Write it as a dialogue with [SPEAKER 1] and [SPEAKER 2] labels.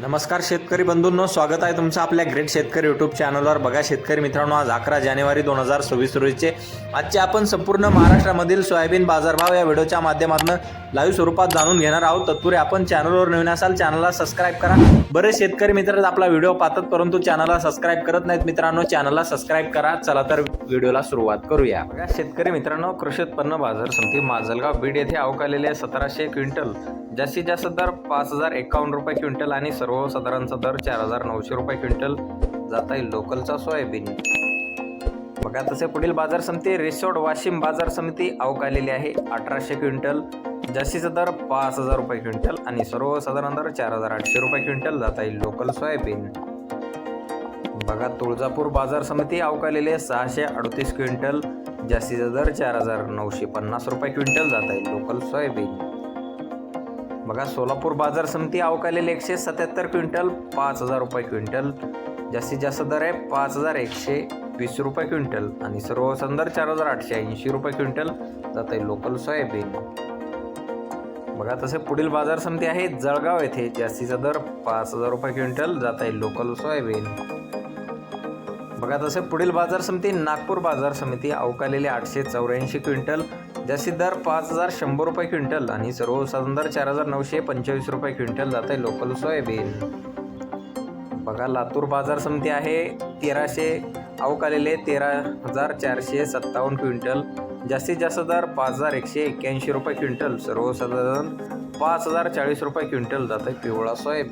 [SPEAKER 1] नमस्कार शेतकरी बंधूंनो स्वागत आहे तुमचं आपल्या ग्रेट शेतकरी यूट्यूब चॅनलवर बघा शेतकरी मित्रांनो आज अकरा जानेवारी दोन हजार सव्वीस रोजीचे आजचे आपण संपूर्ण महाराष्ट्रामधील सोयाबीन बाजारभाव या व्हिडिओच्या माध्यमातून लाईव्ह स्वरूपात जाणून घेणार आहोत. तत्पूर्वी आपण चॅनलवर नवीन असाल चॅनलला सबस्क्राईब करा. बरेच शेतकरी मित्र आपला व्हिडिओ पाहतात परंतु चॅनलला सबस्क्राईब करत नाहीत मित्रांनो. चॅनलला सबस्क्राईब करा. चला तर व्हिडिओला सुरुवात करूया. बघा शेतकरी मित्रांनो कृषी उत्पन्न बाजार समिती माजलगाव बीड येथे अवकालेले सतराशे क्विंटल. जास्तीत जास्त दर पाच हजार एकावन्न रुपये क्विंटल आणि सर्वसाधारणचा दर चार हजार नऊशे रुपये क्विंटल. जाता येईल लोकलचा सोयाबीन. बघा तसे पुढील बाजार समिती रिसोड वाशिम बाजार समिती अवकालेली आहे. अठराशे क्विंटल जास्तीचा दर पाच हजार रुपये क्विंटल आणि सर्वसाधारण दर चार हजार आठशे रुपये क्विंटल जाता येईल लोकल सोयाबीन. बघा तुळजापूर बाजार समिती अवकालेले सहाशे अडतीस क्विंटल जास्तीचा दर चार हजार नऊशे पन्नास रुपये क्विंटल जाता येईल लोकल सोयाबीन. बघा सोलापूर बाजार समिती अवकालेली एकशे सत्याहत्तर क्विंटल पाच हजार रुपये क्विंटल जास्तीत जास्त दर आहे पाच हजार एकशे वीस रुपये क्विंटल आणि सर्व संदर चार हजार आठशे ऐंशी रुपये क्विंटल जात आहे लोकल सोयाबीन. बघा तसे पुढील बाजार समिती आहे जळगाव येथे. जास्तीचा दर पाच हजार रुपये क्विंटल जात आहे लोकल सोयाबीन. बघा तसे पुढील बाजार समिती नागपूर बाजार समिती अवकालेले आठशे चौऱ्याऐंशी क्विंटल जास्तीत दर पाच हजार शंभर रुपये क्विंटल आणि सर्वसाधारण दर चार हजार नऊशे पंचवीस रुपये क्विंटल जात आहे लोकल सोयाबीन. बघा लातूर बाजार समिती आहे तेराशे अवकालेले तेरा हजार चारशे सत्तावन्न क्विंटल. जास्तीत जास्त दर पाच हजार एकशे एक्क्याऐंशी रुपये क्विंटल. सर्वसाधारण पाच हजार चाळीस रुपये क्विंटल जातं पिवळा सोयाबीन.